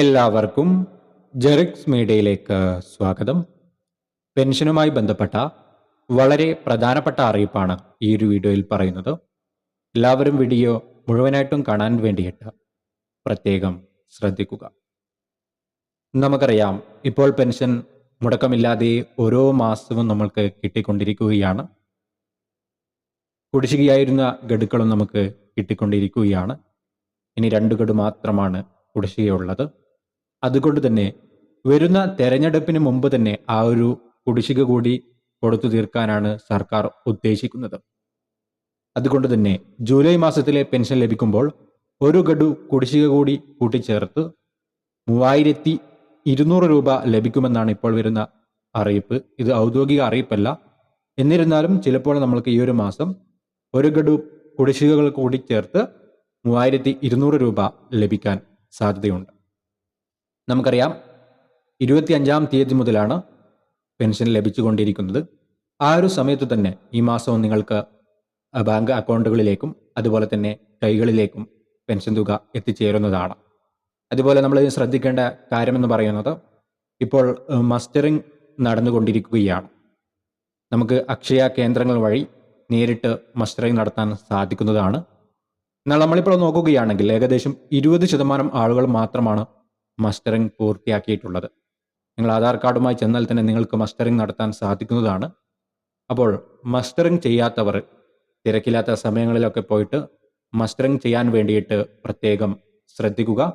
എല്ലാവർക്കും ജെറിക്സ് മീഡിയയിലേക്ക് സ്വാഗതം. പെൻഷനുമായി ബന്ധപ്പെട്ട വളരെ പ്രധാനപ്പെട്ട അറിയിപ്പാണ് ഈ ഒരു വീഡിയോയിൽ പറയുന്നത്. എല്ലാവരും വീഡിയോ മുഴുവനായിട്ടും കാണാൻ വേണ്ടിയിട്ട് പ്രത്യേകം ശ്രദ്ധിക്കുക. നമുക്കറിയാം ഇപ്പോൾ പെൻഷൻ മുടക്കമില്ലാതെ ഓരോ മാസവും നമ്മൾക്ക് കിട്ടിക്കൊണ്ടിരിക്കുകയാണ്. കുടിശ്ശികയായിരുന്ന ഗഡുക്കളും നമുക്ക് കിട്ടിക്കൊണ്ടിരിക്കുകയാണ്. ഇനി രണ്ട് ഗഡു മാത്രമാണ് കുടിശ്ശികയുള്ളത്. അതുകൊണ്ട് തന്നെ വരുന്ന തെരഞ്ഞെടുപ്പിന് മുമ്പ് തന്നെ ആ ഒരു കുടിശ്ശിക കൂടി കൊടുത്തു തീർക്കാനാണ് സർക്കാർ ഉദ്ദേശിക്കുന്നത്. അതുകൊണ്ട് തന്നെ ജൂലൈ മാസത്തിലെ പെൻഷൻ ലഭിക്കുമ്പോൾ ഒരു ഗഡു കുടിശ്ശിക കൂടി കൂട്ടിച്ചേർത്ത് മൂവായിരത്തി ഇരുന്നൂറ് രൂപ ലഭിക്കുമെന്നാണ് ഇപ്പോൾ വരുന്ന അറിയിപ്പ്. ഇത് ഔദ്യോഗിക അറിയിപ്പല്ല. എന്നിരുന്നാലും ചിലപ്പോൾ നമ്മൾക്ക് ഈ ഒരു മാസം ഒരു ഗഡു കുടിശ്ശികകൾ കൂടി ചേർത്ത് മൂവായിരത്തി ഇരുന്നൂറ് രൂപ ലഭിക്കാൻ സാധ്യതയുണ്ട്. നമുക്കറിയാം ഇരുപത്തി അഞ്ചാം തീയതി മുതലാണ് പെൻഷൻ ലഭിച്ചുകൊണ്ടിരിക്കുന്നത്. ആ ഒരു സമയത്ത് തന്നെ ഈ മാസവും നിങ്ങൾക്ക് ബാങ്ക് അക്കൗണ്ടുകളിലേക്കും അതുപോലെ തന്നെ കൈകളിലേക്കും പെൻഷൻ തുക എത്തിച്ചേരുന്നതാണ്. അതുപോലെ നമ്മൾ ശ്രദ്ധിക്കേണ്ട കാര്യമെന്ന് പറയുന്നത് ഇപ്പോൾ മസ്റ്ററിംഗ് നടന്നുകൊണ്ടിരിക്കുകയാണ്. നമുക്ക് അക്ഷയ കേന്ദ്രങ്ങൾ വഴി നേരിട്ട് മസ്റ്ററിംഗ് നടത്താൻ സാധിക്കുന്നതാണ്. എന്നാൽ നമ്മളിപ്പോൾ നോക്കുകയാണെങ്കിൽ ഏകദേശം ഇരുപത് ശതമാനം ആളുകൾ മാത്രമാണ് മസ്റ്ററിംഗ് പൂർത്തിയാക്കിയിട്ടുള്ളത്. നിങ്ങൾ ആധാർ കാർഡുമായി ചെന്നാൽ തന്നെ നിങ്ങൾക്ക് മസ്റ്ററിംഗ് നടത്താൻ സാധിക്കുന്നതാണ്. അപ്പോൾ മസ്റ്ററിംഗ് ചെയ്യാത്തവർ തിരക്കില്ലാത്ത സമയങ്ങളിലൊക്കെ പോയിട്ട് മസ്റ്ററിംഗ് ചെയ്യാൻ വേണ്ടിയിട്ട് പ്രത്യേകം ശ്രദ്ധിക്കുക.